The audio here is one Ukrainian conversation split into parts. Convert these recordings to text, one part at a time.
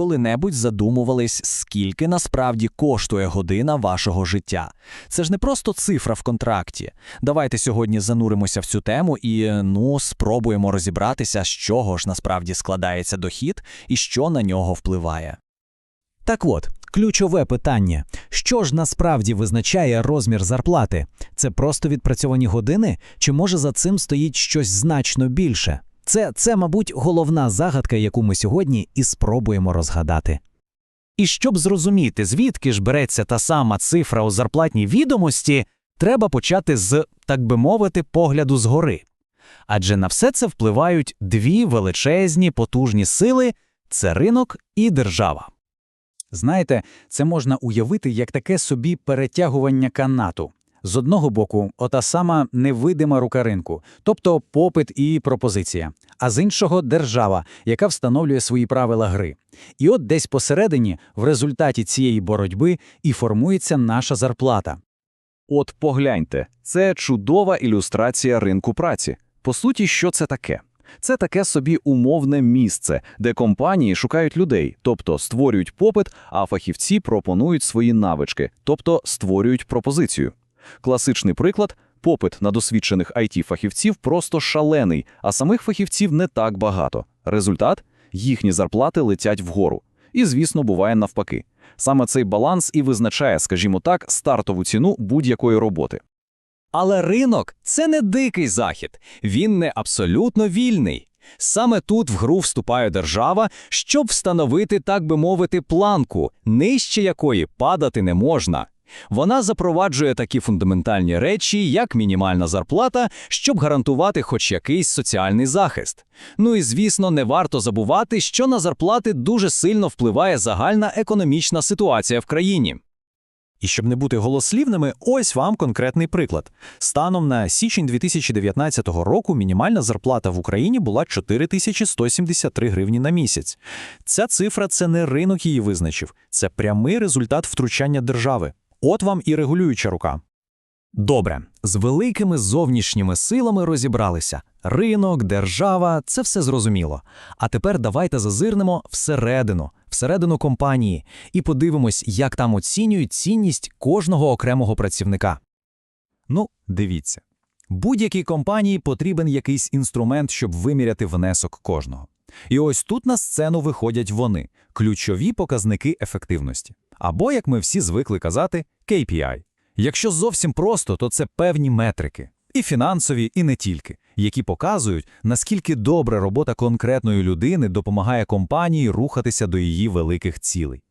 коли-небудь задумувались, скільки насправді коштує година вашого життя? Це ж не просто цифра в контракті. Давайте сьогодні зануримося в цю тему і ну спробуємо розібратися, з чого ж насправді складається дохід і що на нього впливає. Так от, ключове питання: що ж насправді визначає розмір зарплати? Це просто відпрацьовані години, чи може за цим стоїть щось значно більше? Це, це, мабуть, головна загадка, яку ми сьогодні і спробуємо розгадати. І щоб зрозуміти, звідки ж береться та сама цифра у зарплатній відомості, треба почати з, так би мовити, погляду згори. Адже на все це впливають дві величезні потужні сили це ринок і держава. Знаєте, це можна уявити як таке собі перетягування канату. З одного боку, ота сама невидима рука ринку, тобто попит і пропозиція, а з іншого держава, яка встановлює свої правила гри. І от десь посередині, в результаті цієї боротьби, і формується наша зарплата. От погляньте, це чудова ілюстрація ринку праці. По суті, що це таке? Це таке собі умовне місце, де компанії шукають людей, тобто створюють попит, а фахівці пропонують свої навички, тобто створюють пропозицію. Класичний приклад попит на досвідчених it фахівців просто шалений, а самих фахівців не так багато. Результат їхні зарплати летять вгору. І, звісно, буває навпаки. Саме цей баланс і визначає, скажімо так, стартову ціну будь-якої роботи. Але ринок це не дикий захід, він не абсолютно вільний. Саме тут в гру вступає держава, щоб встановити, так би мовити, планку, нижче якої падати не можна. Вона запроваджує такі фундаментальні речі, як мінімальна зарплата, щоб гарантувати хоч якийсь соціальний захист. Ну і звісно, не варто забувати, що на зарплати дуже сильно впливає загальна економічна ситуація в країні. І щоб не бути голослівними, ось вам конкретний приклад. Станом на січень 2019 року мінімальна зарплата в Україні була 4173 гривні на місяць. Ця цифра це не ринок її визначив, це прямий результат втручання держави. От вам і регулююча рука. Добре, з великими зовнішніми силами розібралися. Ринок, держава це все зрозуміло. А тепер давайте зазирнемо всередину, всередину компанії, і подивимось, як там оцінюють цінність кожного окремого працівника. Ну, дивіться. Будь-якій компанії потрібен якийсь інструмент, щоб виміряти внесок кожного. І ось тут на сцену виходять вони ключові показники ефективності. Або, як ми всі звикли казати, KPI. Якщо зовсім просто, то це певні метрики, і фінансові, і не тільки, які показують, наскільки добре робота конкретної людини допомагає компанії рухатися до її великих цілей.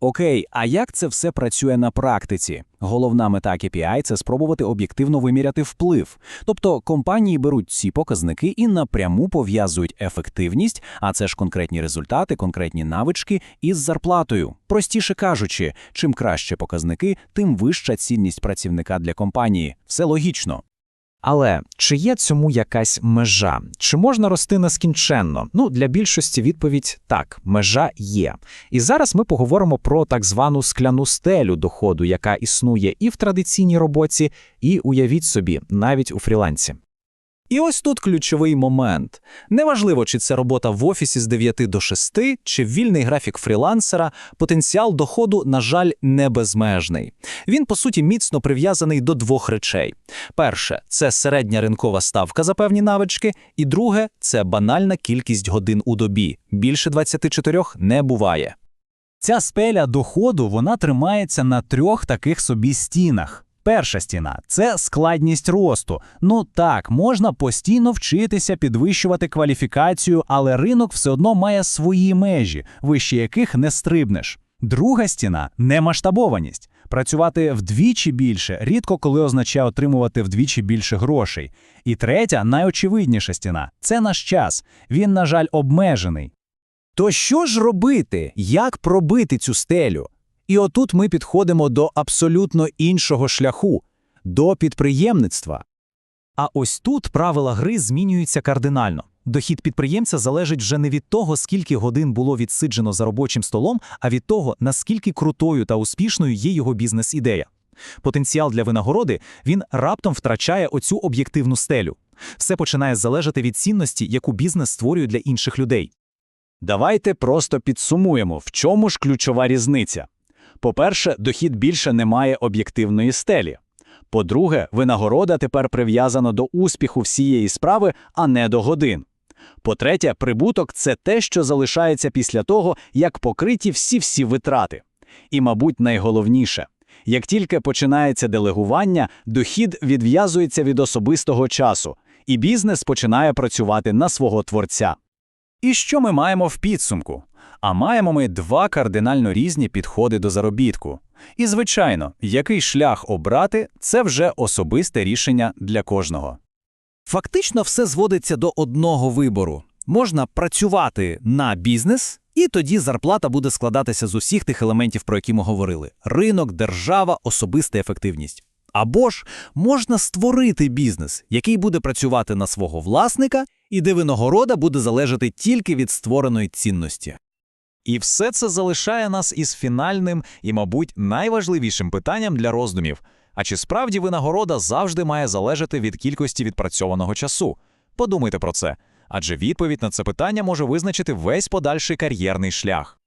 Окей, а як це все працює на практиці? Головна мета KPI – це спробувати об'єктивно виміряти вплив. Тобто компанії беруть ці показники і напряму пов'язують ефективність, а це ж конкретні результати, конкретні навички із зарплатою. Простіше кажучи, чим краще показники, тим вища цінність працівника для компанії. Все логічно. Але чи є цьому якась межа? Чи можна рости нескінченно? Ну, для більшості відповідь так, межа є. І зараз ми поговоримо про так звану скляну стелю доходу, яка існує і в традиційній роботі, і уявіть собі, навіть у фрілансі. І ось тут ключовий момент. Неважливо, чи це робота в офісі з 9 до 6, чи вільний графік фрілансера, потенціал доходу, на жаль, не безмежний. Він, по суті, міцно прив'язаний до двох речей. Перше це середня ринкова ставка за певні навички, і друге це банальна кількість годин у добі. Більше 24 не буває. Ця спеля доходу вона тримається на трьох таких собі стінах. Перша стіна це складність росту. Ну так, можна постійно вчитися, підвищувати кваліфікацію, але ринок все одно має свої межі, вище яких не стрибнеш. Друга стіна немасштабованість. Працювати вдвічі більше рідко коли означає отримувати вдвічі більше грошей. І третя, найочевидніша стіна це наш час. Він, на жаль, обмежений. То що ж робити? Як пробити цю стелю? І отут ми підходимо до абсолютно іншого шляху до підприємництва. А ось тут правила гри змінюються кардинально. Дохід підприємця залежить вже не від того, скільки годин було відсиджено за робочим столом, а від того, наскільки крутою та успішною є його бізнес-ідея. Потенціал для винагороди він раптом втрачає оцю об'єктивну стелю. Все починає залежати від цінності, яку бізнес створює для інших людей. Давайте просто підсумуємо, в чому ж ключова різниця. По-перше, дохід більше не має об'єктивної стелі. По-друге, винагорода тепер прив'язана до успіху всієї справи, а не до годин. По-третє, прибуток це те, що залишається після того, як покриті всі-всі витрати. І, мабуть, найголовніше – як тільки починається делегування, дохід відв'язується від особистого часу, і бізнес починає працювати на свого творця. І що ми маємо в підсумку? А маємо ми два кардинально різні підходи до заробітку. І, звичайно, який шлях обрати – це вже особисте рішення для кожного. Фактично все зводиться до одного вибору. Можна працювати на бізнес, і тоді зарплата буде складатися з усіх тих елементів, про які ми говорили: ринок, держава, особиста ефективність. Або ж можна створити бізнес, який буде працювати на свого власника, і де винагорода буде залежати тільки від створеної цінності. І все це залишає нас із фінальним і, мабуть, найважливішим питанням для роздумів. А чи справді винагорода завжди має залежати від кількості відпрацьованого часу? Подумайте про це, адже відповідь на це питання може визначити весь подальший кар'єрний шлях.